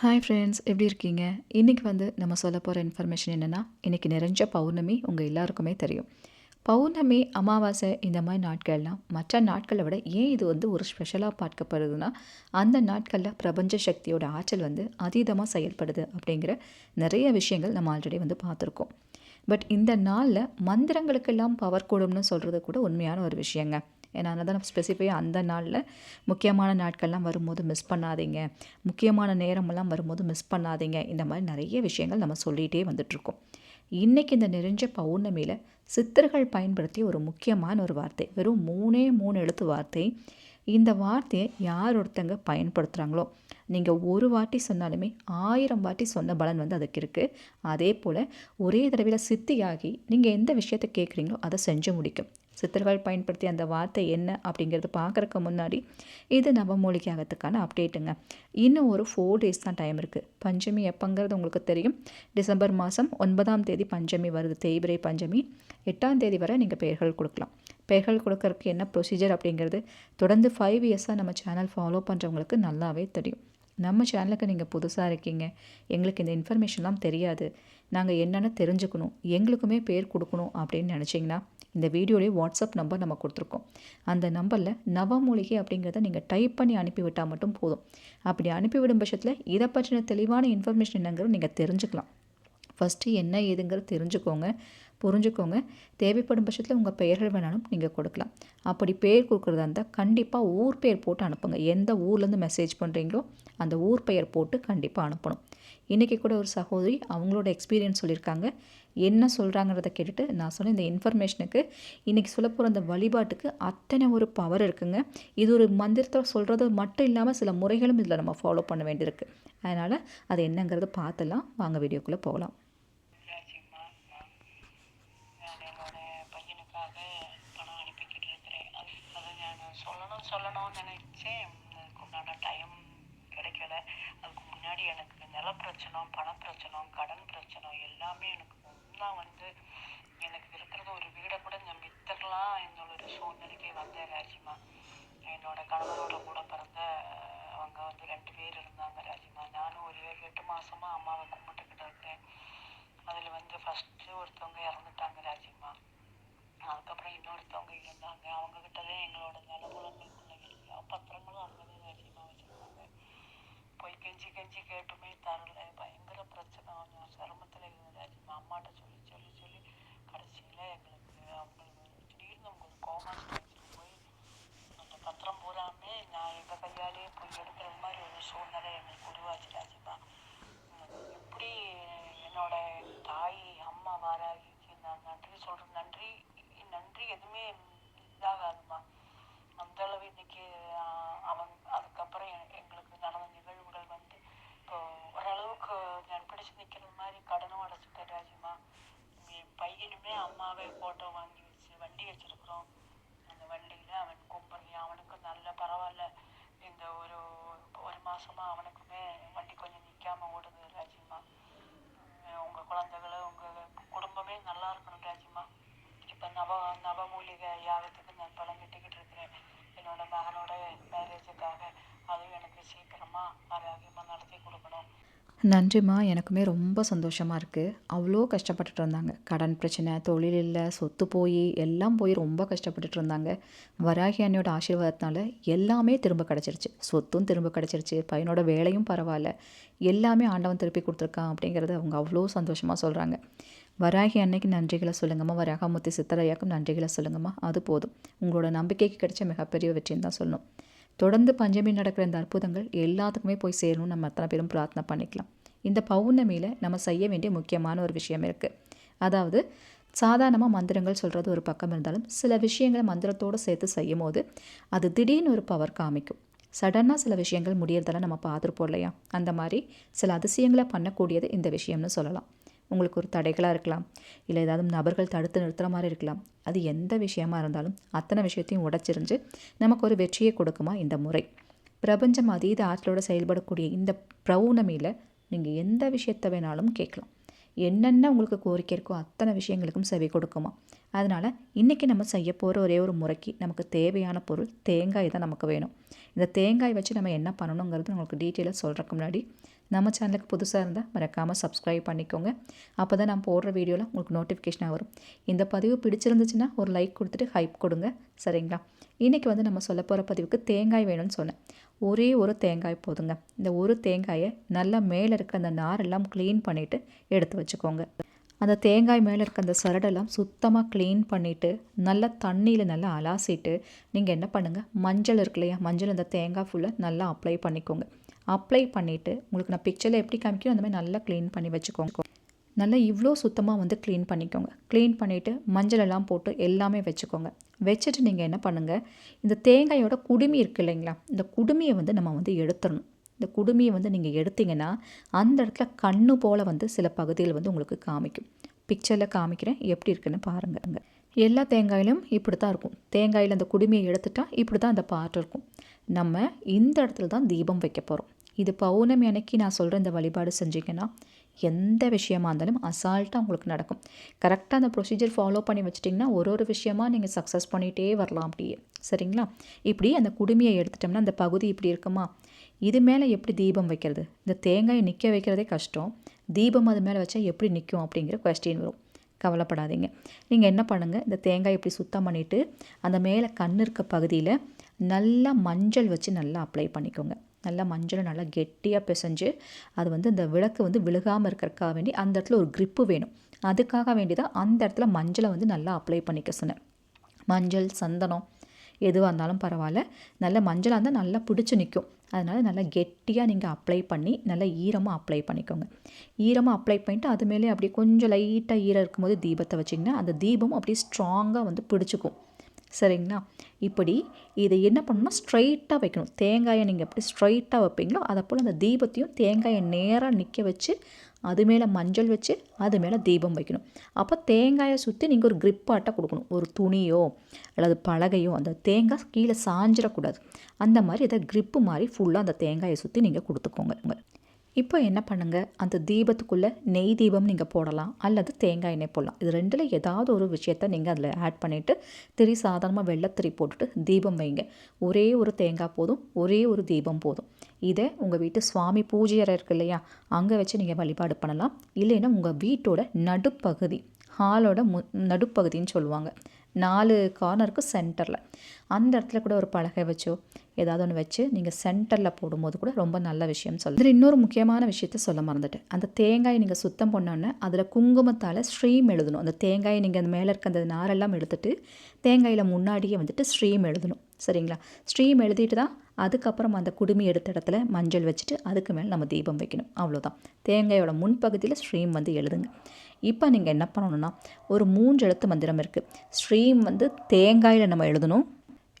Hi friends எப்படி இருக்கீங்க? இன்றைக்கி வந்து நம்ம சொல்ல போகிற இன்ஃபர்மேஷன் என்னென்னா இன்றைக்கி நிறைஞ்ச பௌர்ணமி உங்கள் எல்லாருக்குமே தெரியும். பௌர்ணமி அமாவாசை இந்த மாதிரி நாட்கள்லாம் மற்ற நாட்களை விட ஏன் இது வந்து ஒரு ஸ்பெஷலாக பார்க்கப்படுதுன்னா அந்த நாட்களில் பிரபஞ்ச சக்தியோட ஆற்றல் வந்து அதீதமாக செயல்படுது அப்படிங்கிற நிறைய விஷயங்கள் நம்ம ஆல்ரெடி வந்து பார்த்துருக்கோம். பட் இந்த நாளில் மந்திரங்களுக்கெல்லாம் பவர் கூடும்னு சொல்கிறது கூட உண்மையான ஒரு விஷயங்க. ஏன்னா தான் ஸ்பெசிஃபையாக அந்த நாளில் முக்கியமான நாட்கள்லாம் வரும்போது மிஸ் பண்ணாதீங்க. முக்கியமான நேரமெல்லாம் வரும்போது மிஸ் பண்ணாதீங்க. இந்த மாதிரி நிறைய விஷயங்கள் நம்ம சொல்லிகிட்டே வந்துட்ருக்கோம் இன்றைக்கி இந்த நிறைஞ்ச பௌர்ணமியில் சித்தர்கள் பயன்படுத்திய ஒரு முக்கியமான ஒரு வார்த்தை வெறும் மூணே மூணு எழுத்து வார்த்தை. இந்த வார்த்தையை யார் ஒருத்தங்க பயன்படுத்துகிறாங்களோ நீங்கள் ஒரு வாட்டி சொன்னாலுமே ஆயிரம் வாட்டி சொன்ன பலன் வந்து அதுக்கு இருக்குது அதே போல் ஒரே தடவையில் சித்தியாகி நீங்கள் எந்த விஷயத்தை கேட்குறீங்களோ அதை செஞ்சு முடிக்கும். சித்தர்கள் பயன்படுத்திய அந்த வார்த்தை என்ன அப்படிங்கிறது பார்க்குறக்கு முன்னாடி இது நவமூலிகையாகத்துக்கான அப்டேட்டுங்க இன்னும் ஒரு ஃபோர் டேஸ் தான் டைம் இருக்குது பஞ்சமி எப்போங்கிறது உங்களுக்கு தெரியும். டிசம்பர் மாதம் ஒன்பதாம் தேதி பஞ்சமி வருது. தேய்பிரை பஞ்சமி. எட்டாம் தேதி வரை நீங்கள் பெயர்கள் கொடுக்கலாம். பெயர்கள் கொடுக்கறதுக்கு என்ன ப்ரொசீஜர் அப்படிங்கிறது தொடர்ந்து ஃபைவ் இயர்ஸாக நம்ம சேனல் ஃபாலோ பண்ணுறவங்களுக்கு நல்லாவே தெரியும். நம்ம சேனலுக்கு நீங்கள் புதுசாக இருக்கீங்க. எங்களுக்கு இந்த இன்ஃபர்மேஷன்லாம் தெரியாது. நாங்கள் என்னென்னு தெரிஞ்சுக்கணும். எங்களுக்குமே பேர் கொடுக்கணும் அப்படின்னு நினச்சிங்கன்னா இந்த வீடியோலேயே வாட்ஸ்அப் நம்பர் நம்ம கொடுத்துருக்கோம். அந்த நம்பரில் நவமூலிகை அப்படிங்கிறத நீங்கள் டைப் பண்ணி அனுப்பிவிட்டால் மட்டும் போதும். அப்படி அனுப்பிவிடும் பட்சத்தில் இதை பற்றின தெளிவான இன்ஃபர்மேஷன் என்னங்கிறது நீங்கள் தெரிஞ்சுக்கலாம். ஃபஸ்ட்டு என்ன ஏதுங்கிறது தெரிஞ்சுக்கோங்க புரிஞ்சுக்கோங்க. தேவைப்படும் பட்சத்தில் உங்கள் பெயர்கள் வேணாலும் நீங்கள் கொடுக்கலாம். அப்படி பேர் கொடுக்குறதா இருந்தால் கண்டிப்பாக ஊர் பெயர் போட்டு அனுப்புங்க. எந்த ஊர்லேருந்து மெசேஜ் பண்ணுறீங்களோ அந்த ஊர் பெயர் போட்டு கண்டிப்பாக அனுப்பணும். இன்றைக்கி கூட ஒரு சகோதரி அவங்களோட எக்ஸ்பீரியன்ஸ் சொல்லியிருக்காங்க. என்ன சொல்கிறாங்கிறத கேட்டுட்டு நான் சொன்ன இந்த இன்ஃபர்மேஷனுக்கு இன்றைக்கி சொல்ல போகிற அந்த வழிபாட்டுக்கு அத்தனை ஒரு பவர் இருக்குங்க. இது ஒரு மந்திரத்தை சொல்கிறது மட்டும் இல்லாமல் சில முறைகளும் இதில் நம்ம ஃபாலோ பண்ண வேண்டியிருக்கு. அதனால் அது என்னங்கிறத பார்த்துலாம். வாங்க வீடியோக்குள்ளே போகலாம் சொல்லணும் சொல்லணும்னு நினைச்சேன் அதுக்கு உண்டான டைம் கிடைக்கல அதுக்கு முன்னாடி எனக்கு நில பிரச்சனை பண பிரச்சனை கடன் பிரச்சனை எல்லாமே எனக்கு ஒன்றா வந்து எனக்கு இருக்கிறது ஒரு வீடை கூட நான் வித்துடலாம் என்னோட ஒரு சூழ்நிலைக்கு வந்தேன் ராஜிமா. என்னோட கணவரோட கூட பிறந்த அவங்க வந்து ரெண்டு பேர் இருந்தாங்க ராஜிமா. நானும் ஒரு ஏழு எட்டு மாசமா அம்மாவை கும்பிட்டுக்கிட்டு இருக்கேன். அதில் வந்து ஃபஸ்ட்டு ஒருத்தவங்க இறந்துட்டாங்க ராஜிமா. அதுக்கப்புறம் இன்னொருத்தவங்க இருந்தாங்க. அவங்க தான் எங்களோட நிலபுலங்களுக்குள்ள எல்லா பத்திரங்களும் அங்கே தான் ராஜிமா வச்சுருந்தாங்க. போய் கெஞ்சி கெஞ்சி கேட்டுமே தரல பயங்கர பிரச்சனை கொஞ்சம் சிரமத்தில் இருந்தது அதிகமாக அம்மாட்ட சொல்லி சொல்லி சொல்லி கடைசியில் எங்களுக்கு அவங்களுக்கு திடீர்னு அவங்க ஒரு கோமா ஸ்டேஜில் போய் அந்த பத்திரம் பூராமே நான் எங்கள் கையாலேயே போய் எடுக்கிற மாதிரி ஒரு சூழ்நிலை எங்களுக்கு உருவாச்சு ராஜிமா எப்படி என்னோட தாய் அம்மா வாராகிக்கு நான் நன்றி சொல்கிறேன் நன்றி நன்றி எதுவுமே இதாகாதுமா அந்த அளவு இன்னைக்கு அவன் அதுக்கப்புறம் எங்களுக்கு நடந்த நிகழ்வுகள் வந்து இப்போ ஓரளவுக்கு நான் பிடிச்சு நிற்கிற மாதிரி கடனும் அடைச்சிட்டேன் ராஜிமா என் பையனுமே அம்மாவே ஃபோட்டோ வாங்கி வச்சு வண்டி வச்சிருக்கிறோம். அந்த வண்டியில் அவன் கும்புறீங்க அவனுக்கும் நல்ல பரவாயில்ல. இந்த ஒரு ஒரு மாசமா அவனுக்குமே வண்டி கொஞ்சம் நிற்காம ஓடுது ராஜிமா உங்கள் குழந்தைகளும் உங்கள் குடும்பமே நல்லா இருக்கணும் ராஜிமா இப்போ நவ நவமூலிகை யாகத்துக்கு நான் பழம் கட்டிக்கிட்டு இருக்கிறேன். என்னோட மகனோட மேரேஜுக்காக அதுவும் எனக்கு சீக்கிரமாக ஆரோக்கியமாக நடத்தி கொடுக்கணும். நன்றிம்மா. எனக்குமே ரொம்ப சந்தோஷமாக இருக்குது அவ்வளோ கஷ்டப்பட்டுட்டு இருந்தாங்க. கடன் பிரச்சனை தொழில் இல்லை சொத்து போய் எல்லாம் போய் ரொம்ப கஷ்டப்பட்டுட்டு இருந்தாங்க. வராகி அண்ணியோட ஆசீர்வாதத்தினால எல்லாமே திரும்ப கிடச்சிருச்சு. சொத்தும் திரும்ப கிடச்சிருச்சு. பையனோட வேலையும் பரவாயில்ல. எல்லாமே ஆண்டவன் திருப்பி கொடுத்துருக்கான் அப்படிங்கிறத அவங்க அவ்வளோ சந்தோஷமாக சொல்கிறாங்க வராகி அன்னைக்கு நன்றிகளை சொல்லுங்கம்மா. வராகமூர்த்தி சித்தரையாக்கும் நன்றிகளை சொல்லுங்கம்மா. அது போதும். உங்களோட நம்பிக்கைக்கு கிடைச்ச மிகப்பெரிய வெற்றின்னு தான் சொல்லணும். தொடர்ந்து பஞ்சமி நடக்கிற இந்த அற்புதங்கள் எல்லாத்துக்குமே போய் சேரணும்னு நம்ம அத்தனை பேரும் பிரார்த்தனை பண்ணிக்கலாம். இந்த பௌர்ணமியில் நம்ம செய்ய வேண்டிய முக்கியமான ஒரு விஷயம் இருக்குது அதாவது சாதாரணமாக மந்திரங்கள் சொல்கிறது ஒரு பக்கம் இருந்தாலும் சில விஷயங்களை மந்திரத்தோடு சேர்த்து செய்யும் போது அது திடீர்னு ஒரு பவர் காமிக்கும். சடனாக சில விஷயங்கள் முடியறதெல்லாம் நம்ம பார்த்துருப்போம் இல்லையா? அந்த மாதிரி சில அதிசயங்களை பண்ணக்கூடியது இந்த விஷயம்னு சொல்லலாம். உங்களுக்கு ஒரு தடைகளாக இருக்கலாம். இல்லை ஏதாவது நபர்கள் தடுத்து நிறுத்துகிற மாதிரி இருக்கலாம். அது எந்த விஷயமா இருந்தாலும் அத்தனை விஷயத்தையும் உடச்சிருந்து நமக்கு ஒரு வெற்றியை கொடுக்குமா இந்த முறை. பிரபஞ்சம் அதீத ஆற்றலோடு செயல்படக்கூடிய இந்த பௌர்ணமியில் நீங்கள் எந்த விஷயத்தை வேணாலும் கேட்கலாம். என்னென்ன உங்களுக்கு கோரிக்கை இருக்கோ அத்தனை விஷயங்களுக்கும் செவி கொடுக்குமா. அதனால் இன்றைக்கி நம்ம செய்ய போகிற ஒரே ஒரு முறைக்கு நமக்கு தேவையான பொருள் தேங்காய் தான் நமக்கு வேணும். இந்த தேங்காய் வச்சு நம்ம என்ன பண்ணணுங்கிறது உங்களுக்கு டீட்டெயிலாக சொல்கிறக்கு முன்னாடி நம்ம சேனலுக்கு புதுசாக இருந்தால் மறக்காமல் சப்ஸ்கிரைப் பண்ணிக்கோங்க. அப்போ தான் நான் போடுற வீடியோவில் உங்களுக்கு நோட்டிஃபிகேஷனாக வரும். இந்த பதிவு பிடிச்சிருந்துச்சுன்னா ஒரு லைக் கொடுத்துட்டு ஹைப் கொடுங்க. சரிங்களா? இன்றைக்கி வந்து நம்ம சொல்ல போகிற பதிவுக்கு தேங்காய் வேணும்னு சொன்னேன். ஒரே ஒரு தேங்காய் போதுங்க. இந்த ஒரு தேங்காயை நல்லா மேலே இருக்க அந்த நாரெல்லாம் க்ளீன் பண்ணிவிட்டு எடுத்து வச்சுக்கோங்க. அந்த தேங்காய் மேலே இருக்க அந்த சரடெல்லாம் சுத்தமாக க்ளீன் பண்ணிவிட்டு நல்லா தண்ணியில் நல்லா அலாசிட்டு நீங்கள் என்ன பண்ணுங்கள் மஞ்சள் இருக்கு இல்லையா? மஞ்சள் அந்த தேங்காய் ஃபுல்லாக நல்லா அப்ளை பண்ணிக்கோங்க. அப்ளை பண்ணிவிட்டு உங்களுக்கு நான் பிக்சரில் எப்படி காமிக்கணும் அந்த மாதிரி நல்லா க்ளீன் பண்ணி வச்சுக்கோங்க. நல்லா இவ்வளோ சுத்தமாக வந்து க்ளீன் பண்ணிக்கோங்க. க்ளீன் பண்ணிவிட்டு மஞ்சள் எல்லாம் போட்டு எல்லாமே வச்சுக்கோங்க. வச்சுட்டு நீங்கள் என்ன பண்ணுங்கள் இந்த தேங்காயோட குடுமி இருக்குது இல்லைங்களா இந்த குடுமியை வந்து நம்ம வந்து எடுத்துடணும். இந்த குடுமியை வந்து நீங்கள் எடுத்தீங்கன்னா அந்த இடத்துல கண்ணு போல் வந்து சில பகுதிகள் வந்து உங்களுக்கு காமிக்கும். பிக்சரில் காமிக்கிறேன் எப்படி இருக்குன்னு பாருங்க. எல்லா தேங்காயிலும் இப்படி தான் இருக்கும். தேங்காயில் அந்த குடுமையை எடுத்துட்டால் இப்படி தான் அந்த பார்ட் இருக்கும். நம்ம இந்த இடத்துல தான் தீபம் வைக்க போகிறோம் இது பௌர்ணமி அன்னைக்கு நான் சொல்கிற இந்த வழிபாடு செஞ்சீங்கன்னா எந்த விஷயமா இருந்தாலும் அசால்ட்டாக உங்களுக்கு நடக்கும். கரெக்டாக அந்த ப்ரொசீஜர் ஃபாலோ பண்ணி வச்சிட்டிங்கன்னா ஒரு ஒரு விஷயமா நீங்கள் சக்ஸஸ் பண்ணிகிட்டே வரலாம் அப்படியே. சரிங்களா? இப்படி அந்த குடுமையை எடுத்துட்டோம்னா அந்த பகுதி இப்படி இருக்குமா? இது மேலே எப்படி தீபம் வைக்கிறது? இந்த தேங்காயை நிற்க வைக்கிறதே கஷ்டம். தீபம் அது மேலே வச்சா எப்படி நிற்கும் அப்படிங்கிற கொஸ்டின் வரும். கவலைப்படாதீங்க. நீங்கள் என்ன பண்ணுங்கள் இந்த தேங்காய் இப்படி சுத்தம் பண்ணிவிட்டு அந்த மேலே கண் இருக்க பகுதியில் நல்லா மஞ்சள் வச்சு நல்லா அப்ளை பண்ணிக்கோங்க. நல்லா மஞ்சளை நல்லா கெட்டியாக பிசைஞ்சு அது வந்து இந்த விளக்கு வந்து விழுகாமல் இருக்கிறக்காக வேண்டி அந்த இடத்துல ஒரு க்ரிப்பு வேணும். அதுக்காக வேண்டி தான் அந்த இடத்துல மஞ்சளை வந்து நல்லா அப்ளை பண்ணிக்க சொன்னேன். மஞ்சள் சந்தனம் எதுவாக இருந்தாலும் பரவாயில்ல. நல்ல மஞ்சளாக இருந்தால் நல்லா பிடிச்சி நிற்கும் அதனால் நல்லா கெட்டியாக நீங்கள் அப்ளை பண்ணி நல்லா ஈரமாக அப்ளை பண்ணிக்கோங்க. ஈரமாக அப்ளை பண்ணிவிட்டு அது மேலே அப்படியே கொஞ்சம் லைட்டாக ஈரம் இருக்கும்போது தீபத்தை வச்சிங்கன்னா அந்த தீபம் அப்படியே ஸ்ட்ராங்காக வந்து பிடிச்சிக்கும். சரிங்களா? இப்படி இதை என்ன பண்ணணும்னா ஸ்ட்ரைட்டாக வைக்கணும். தேங்காயை நீங்கள் எப்படி ஸ்ட்ரைட்டாக வைப்பீங்களோ அதை போல் அந்த தீபத்தையும் தேங்காயை நேராக நிற்க வச்சு அது மேலே மஞ்சள் வச்சு அது மேலே தீபம் வைக்கணும். அப்போ தேங்காயை சுற்றி நீங்கள் ஒரு கிரிப்பாட்டை கொடுக்கணும். ஒரு துணியோ அல்லது பலகையோ அந்த தேங்காய் கீழே சாஞ்சிடக்கூடாது. அந்த மாதிரி இதை கிரிப்பு மாதிரி ஃபுல்லாக அந்த தேங்காயை சுற்றி நீங்கள் கொடுத்துக்கோங்க. இப்போ என்ன பண்ணுங்கள் அந்த தீபத்துக்குள்ளே நெய் தீபம் நீங்கள் போடலாம். அல்லது தேங்காய் எண்ணெய் போடலாம். இது ரெண்டில் ஏதாவது ஒரு விஷயத்தை நீங்கள் அதில் ஆட் பண்ணிவிட்டு திரி சாதாரணமாக வெள்ளத்திரி போட்டுட்டு தீபம் வைங்க. ஒரே ஒரு தேங்காய் போதும். ஒரே ஒரு தீபம் போதும். இதை உங்கள் வீட்டு சுவாமி பூஜை அறை இருக்கு இல்லையா? அங்கே வச்சு நீங்கள் வழிபாடு பண்ணலாம். இல்லைன்னா உங்கள் வீட்டோட நடுப்பகுதி ஹாலோட மு நடுப்பகுதின்னு சொல்லுவாங்க. நாலு கார்னருக்கு சென்டரில் அந்த இடத்துல கூட ஒரு பலகை வச்சோ ஏதாவது ஒன்று வச்சு நீங்கள் சென்டரில் போடும்போது கூட ரொம்ப நல்ல விஷயம் சொல்லுது இதில் இன்னொரு முக்கியமான விஷயத்த சொல்ல மறந்துட்டேன். அந்த தேங்காயை நீங்கள் சுத்தம் பண்ணோன்னே அதில் குங்குமத்தால் ஸ்ட்ரீம் எழுதணும். அந்த தேங்காயை நீங்கள் அந்த மேலே இருக்க அந்த நாரெல்லாம் எடுத்துட்டு தேங்காயில் முன்னாடியே வந்துட்டு ஸ்ட்ரீம் எழுதணும். சரிங்களா? ஸ்ட்ரீம் எழுதிட்டு தான் அதுக்கப்புறம் அந்த குடுமி எடுத்த இடத்துல மஞ்சள் வச்சுட்டு அதுக்கு மேலே நம்ம தீபம் வைக்கணும். அவ்வளோதான் தேங்காயோட முன்பகுதியில் ஸ்ட்ரீம் வந்து எழுதுங்க. இப்போ நீங்கள் என்ன பண்ணணும்னா ஒரு மூன்று எழுத்து மந்திரம் இருக்குது ஸ்ட்ரீம் வந்து தேங்காயில் நம்ம எழுதணும்.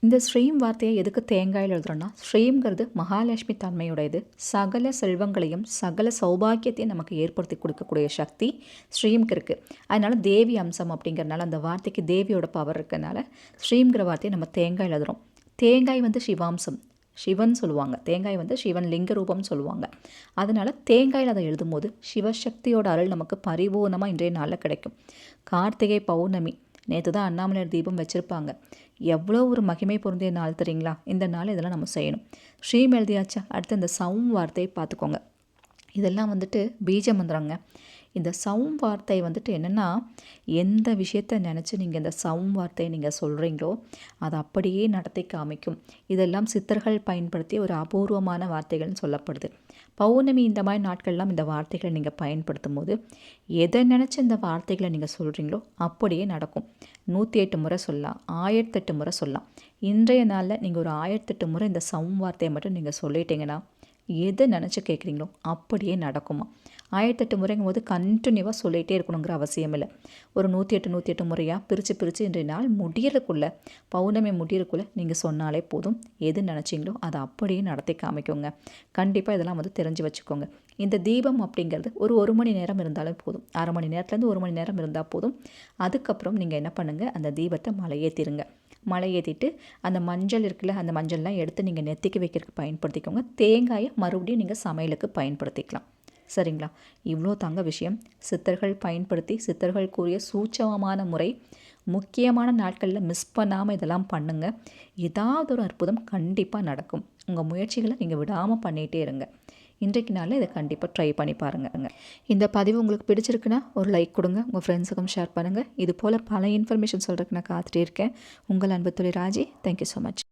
இந்த ஸ்ரீம் வார்த்தையை எதுக்கு தேங்காயில் எழுதுறோன்னா ஸ்ரீம்ங்கிறது மகாலட்சுமி தன்மையுடையது. சகல செல்வங்களையும் சகல சௌபாக்கியத்தையும் நமக்கு ஏற்படுத்தி கொடுக்கக்கூடிய சக்தி ஸ்ரீம்க்கு இருக்குது அதனால் தேவி அம்சம் அப்படிங்கிறனால அந்த வார்த்தைக்கு தேவியோட பவர் இருக்கிறனால ஸ்ரீம்ங்கிற வார்த்தையை நம்ம தேங்காய் எழுதுறோம். தேங்காய் வந்து சிவாம்சம். சிவன் சொல்லுவாங்க. தேங்காய் வந்து சிவன் லிங்க ரூபம்னு சொல்லுவாங்க. அதனால் தேங்காயில் அதை எழுதும்போது சிவசக்தியோட அருள் நமக்கு பரிபூர்ணமாக இன்றைய நாளில் கிடைக்கும். கார்த்திகை பௌர்ணமி நேற்று தான் அண்ணாமலையார் தீபம் வச்சுருப்பாங்க. எவ்வளோ ஒரு மகிமை பொருந்திய நாள் தெரியுங்களா? இந்த நாள் இதெல்லாம் நம்ம செய்யணும். ஸ்ரீம் எழுதியாச்சா அடுத்து இந்த சவும் வார்த்தையை பார்த்துக்கோங்க. இதெல்லாம் வந்துட்டு பீஜ மந்திரங்க. இந்த சவும் வார்த்தை வந்துட்டு என்னென்னா எந்த விஷயத்த நினச்சி நீங்கள் இந்த சவும் வார்த்தையை நீங்கள் சொல்கிறீங்களோ அது அப்படியே நடத்தி காமிக்கும். இதெல்லாம் சித்தர்கள் பயன்படுத்திய ஒரு அபூர்வமான வார்த்தைகள்னு சொல்லப்படுது. பௌர்ணமி இந்த மாதிரி நாட்கள்லாம் இந்த வார்த்தைகளை நீங்கள் பயன்படுத்தும் போது எதை நினச்சி இந்த வார்த்தைகளை நீங்கள் சொல்கிறீங்களோ அப்படியே நடக்கும். நூற்றி எட்டு முறை சொல்லலாம் ஆயிரத்தெட்டு முறை சொல்லலாம். இன்றைய நாளில் நீங்கள் ஒரு ஆயிரத்தெட்டு முறை இந்த சவும் வார்த்தையை மட்டும் நீங்கள் சொல்லிட்டீங்கன்னா எதை நினச்சி கேட்குறீங்களோ அப்படியே நடக்குமா? ஆயிரத்தெட்டு முறைங்கும் போது கண்டினியூவாக சொல்லிகிட்டே இருக்கணுங்கிற அவசியம் இல்லை. ஒரு நூற்றி எட்டு நூற்றி எட்டு முறையாக பிரித்து பிரித்து இன்றைய நாள் முடியறதுக்குள்ளே பௌர்ணமி முடியறதுக்குள்ளே நீங்கள் சொன்னாலே போதும். எது நினச்சிங்களோ அதை அப்படியே நடத்தி காமிக்கோங்க. கண்டிப்பாக இதெல்லாம் வந்து தெரிஞ்சு வச்சுக்கோங்க. இந்த தீபம் அப்படிங்கிறது ஒரு ஒரு மணி நேரம் இருந்தாலும் போதும். அரை மணி நேரத்துலேருந்து ஒரு மணி நேரம் இருந்தால் போதும். அதுக்கப்புறம் நீங்கள் என்ன பண்ணுங்கள் அந்த தீபத்தை மலையேற்றிருங்க மலை ஏற்றிட்டு அந்த மஞ்சள் இருக்குல்ல அந்த மஞ்சள்லாம் எடுத்து நீங்கள் நெத்திக்கு வைக்கிறதுக்கு பயன்படுத்திக்கோங்க. தேங்காயை மறுபடியும் நீங்கள் சமையலுக்கு பயன்படுத்திக்கலாம். சரிங்களா? இவ்வளோ தங்க விஷயம். சித்தர்கள் பயன்படுத்தி சித்தர்கள் கூறிய சூட்சமமான முறை. முக்கியமான நாட்களில் மிஸ் பண்ணாமல் இதெல்லாம் பண்ணுங்கள் ஏதாவது ஒரு அற்புதம் கண்டிப்பாக நடக்கும். உங்கள் முயற்சிகளை நீங்கள் விடாமல் பண்ணிகிட்டே இருங்க. இன்றைக்கு நாளில் இதை கண்டிப்பாக ட்ரை பண்ணி பாருங்கள் இந்த பதிவு உங்களுக்கு பிடிச்சிருக்குன்னா ஒரு லைக் கொடுங்க. உங்கள் ஃப்ரெண்ட்ஸுக்கும் ஷேர் பண்ணுங்கள் இது போல் பல இன்ஃபர்மேஷன் சொல்கிறதுக்கு நான் காத்துட்டே இருக்கேன். உங்கள் அன்பு தொழில் ராஜி தேங்க்யூ ஸோ மச்